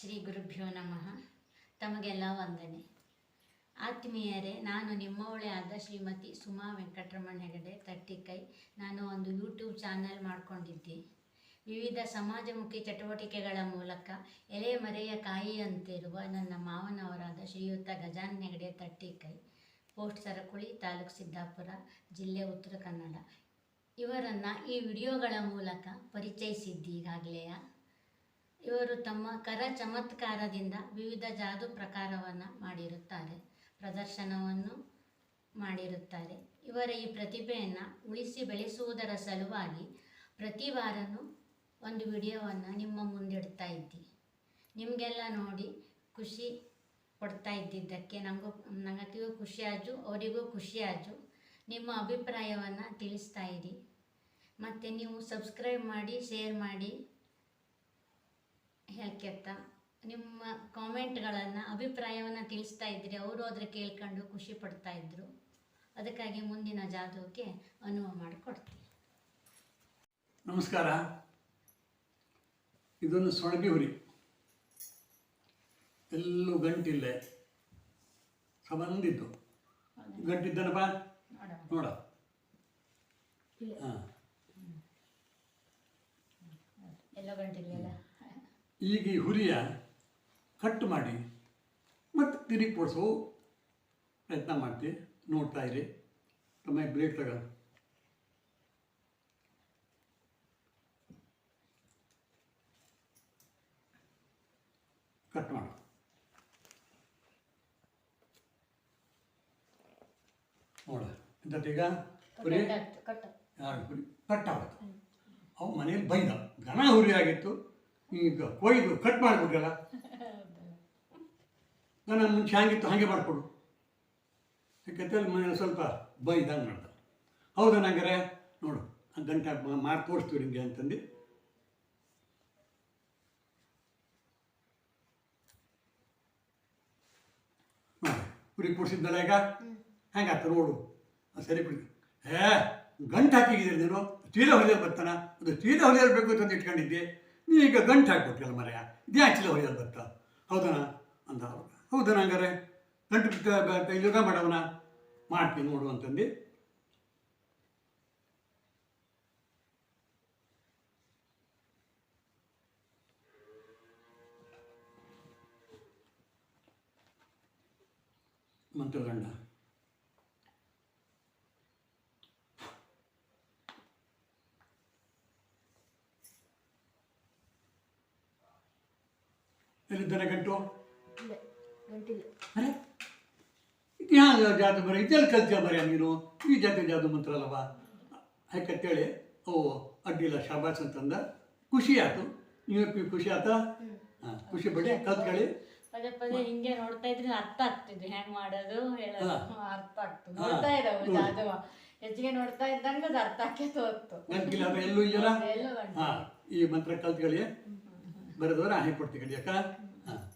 ಶ್ರೀ ಗುರುಭ್ಯೋ ನಮಃ. ತಮಗೆಲ್ಲ ವಂದನೆ. ಆತ್ಮೀಯರೇ, ನಾನು ನಿಮ್ಮವಳೇ ಆದ ಶ್ರೀಮತಿ ಸುಮಾ ವೆಂಕಟರಮಣ ಹೆಗಡೆ, ತಟ್ಟಿಕೈ. ನಾನು ಒಂದು ಯೂಟ್ಯೂಬ್ ಚಾನಲ್ ಮಾಡಿಕೊಂಡಿದ್ದೆ. ವಿವಿಧ ಸಮಾಜಮುಖಿ ಚಟುವಟಿಕೆಗಳ ಮೂಲಕ ಎಲೆಮರೆಯ ಕಾಯಿಯಂತಿರುವ ನನ್ನ ಮಾವನವರಾದ ಶ್ರೀಯುತ ಗಜಾನ್ ಹೆಗಡೆ, ತಟ್ಟಿಕೈ. ಪೋಸ್ಟ್ ಸರಕುಳಿ ತಾಲೂಕು ಸಿದ್ದಾಪುರ, ಜಿಲ್ಲೆ ಉತ್ತರ ಕನ್ನಡ. ಇವರನ್ನು ಈ ವಿಡಿಯೋಗಳ ಮೂಲಕ ಪರಿಚಯಿಸಿದ್ದಿ ಈಗಾಗಲೇ ಇವರು ತಮ್ಮ ಕರ ಚಮತ್ಕಾರದಿಂದ ವಿವಿಧ ಜಾದು ಪ್ರಕಾರವನ್ನು ಮಾಡಿರುತ್ತಾರೆ, ಪ್ರದರ್ಶನವನ್ನು ಮಾಡಿರುತ್ತಾರೆ. ಇವರ ಈ ಪ್ರತಿಭೆಯನ್ನು ಉಳಿಸಿ ಬೆಳೆಸುವುದರ ಸಲುವಾಗಿ ಪ್ರತಿ ವಾರನೂ ಒಂದು ವಿಡಿಯೋವನ್ನು ನಿಮ್ಮ ಮುಂದಿಡ್ತಾ ಇದ್ದಿ. ನಿಮಗೆಲ್ಲ ನೋಡಿ ಖುಷಿ ಕೊಡ್ತಾ ಇದ್ದಿದ್ದಕ್ಕೆ ನನಗೂ ಖುಷಿ ಆಜು ಅವರಿಗೂ ಖುಷಿ ಆಜು ನಿಮ್ಮ ಅಭಿಪ್ರಾಯವನ್ನು ತಿಳಿಸ್ತಾ ಇರಿ. ಮತ್ತು ನೀವು ಸಬ್ಸ್ಕ್ರೈಬ್ ಮಾಡಿ, ಶೇರ್ ಮಾಡಿ. ಹೇಳ್ಕೆತ್ತ. ನಿಮ್ಮ ಕಾಮೆಂಟ್ಗಳನ್ನು ಅಭಿಪ್ರಾಯವನ್ನು ತಿಳಿಸ್ತಾ ಇದ್ರಿ ಅವರು ಅದ್ರ ಕೇಳ್ಕೊಂಡು ಖುಷಿ ಪಡ್ತಾ ಇದ್ರು. ಅದಕ್ಕಾಗಿ ಮುಂದಿನ ಜಾದೂಕ್ಕೆ ಅನುವು ಮಾಡಿಕೊಡ್ತೀನಿ. ನಮಸ್ಕಾರ. ಇದೊಂದು ಸೊಣಗಿ ಹುರಿ. ಎಲ್ಲೂ ಗಂಟಿಲ್ಲೇ. ಸಂಬಂಧಿದ್ದು. ಗಂಟಿದ್ದನಪ್ಪ? ನೋಡ. ಹಾಂ. ಎಲ್ಲ ಗಂಟೆಗೆಲ್ಲ ಈಗ ಈ ಹುರಿಯ ಕಟ್ ಮಾಡಿ ಮತ್ತೆ ತಿರುಗಿ ಕೊಡಿಸೋ ಪ್ರಯತ್ನ ಮಾಡ್ತೀವಿ ನೋಡ್ತಾ ಇರಿ. ಸಮಯ ಬ್ರೇಕ್ ತಗ. ಕಟ್ ಮಾಡು. ನೋಡ ಈಗ ಹುರಿ? ಕಟ್ ಕಟ್ಟಾಗುತ್ತೆ ಅವು ಮನೇಲಿ ಬೈದ. ಘನ ಹುರಿ ಆಗಿತ್ತು. ಈಗ ಕೊಯ್ದು ಕಟ್ ಮಾಡಿಬಿಟ್ರಲ್ಲ? ನಾನು ಮುಂಚೆ ಹಾಗಿತ್ತು ಹಾಗೆ ಮಾಡಿಕೊಡು. ಯಾಕಂತೇಳಿ ಮನೇಲಿ ಸ್ವಲ್ಪ ಬೈದಂಗೆ ಮಾಡ್ದ. ಹೌದಾ ನಂಗರೆ? ನೋಡು ಗಂಟೆ ಮಾಡಿ ತೋರಿಸ್ತೀವಿ ನಿಮಗೆ ಅಂತಂದು. ಹುರಿ ಕೂಡಿಸಿದ್ದಲ್ಲ ಈಗ? ಹೆಂಗಾತ ನೋಡು ಸರಿ ಬಿಡಿ. ಏ, ಗಂಟು ಹಾಕಿದ್ದೀರಿ ನೀನು? ಚೀಲ ಹೊಲಿಯಲ್ಲಿ ಬರ್ತಾನ ಅದು ಚೀಲ ಹೊಲಿಯಲ್ಲಿ ಬೇಕು ಅಂತ ಇಟ್ಕೊಂಡಿದ್ದೆ. ಈಗ ಗಂಟು ಹಾಕ್ಬಿಟ್ಟಿಲ್ಲ ಮರೆಯ ಇದ್ಯಾ ಚೀಲ ಹೊಲಿಯಲು ಬರ್ತಾ ಹೌದನ? ಅಂದ. ಹೌದನ ಹಂಗಾರೆ? ಗಂಟು ಯೋಗ ಮಾಡವನ? ಮಾಡ್ತೀನಿ ನೋಡು ಅಂತಂದು. ಮಂತ್ರಗಂಡ. ಎಲ್ಲಿದ್ದಾನೆ ಗಂಟು? ಅರೆ ಇತಿಹಾಸ ಜಾದು ಬರೀ ಇದೆಲ್ಲ ಕಲ್ತಿಯ ಬರೆಯ ನೀನು? ಈ ಜಾತಿ ಜಾದು ಮಂತ್ರ ಅಲ್ಲವ? ಕೇಳಿ ಓ ಅಡ್ಡಿಲ್ಲ ಶಾಬಾಸ್ ಅಂತಂದ. ಖುಷಿ ಆಯ್ತು ನೀವು ಖುಷಿ ಆತ? ಹಾಂ ಖುಷಿ ಪಡಿ ಕಲ್ತ್ಕೊಳ್ಳಿ ಪದೇ ಪದೇ ಹಿಂಗೆ ನೋಡ್ತಾ ಇದ್ರೆ ಅರ್ಥ ಆಗ್ತಿದ್ದು ಹೆಂಗ್ ಮಾಡೋದು ಹೇಳೋದು. ಅರ್ಥ ಆಗ್ತದೆ. ನೋಡ್ತಾ ಹೆಚ್ಚಿಗೆ ನೋಡ್ತಾ ಇದ್ದಂಗೆ ಅದು ಅರ್ಥ ಎಲ್ಲೂ ಇದೆಯಲ್ಲ ಈ ಮಂತ್ರ ಕಲ್ತ್ಕೊಳ್ಳಿ बरोबर आहे प्रत्येकाच्या का हां.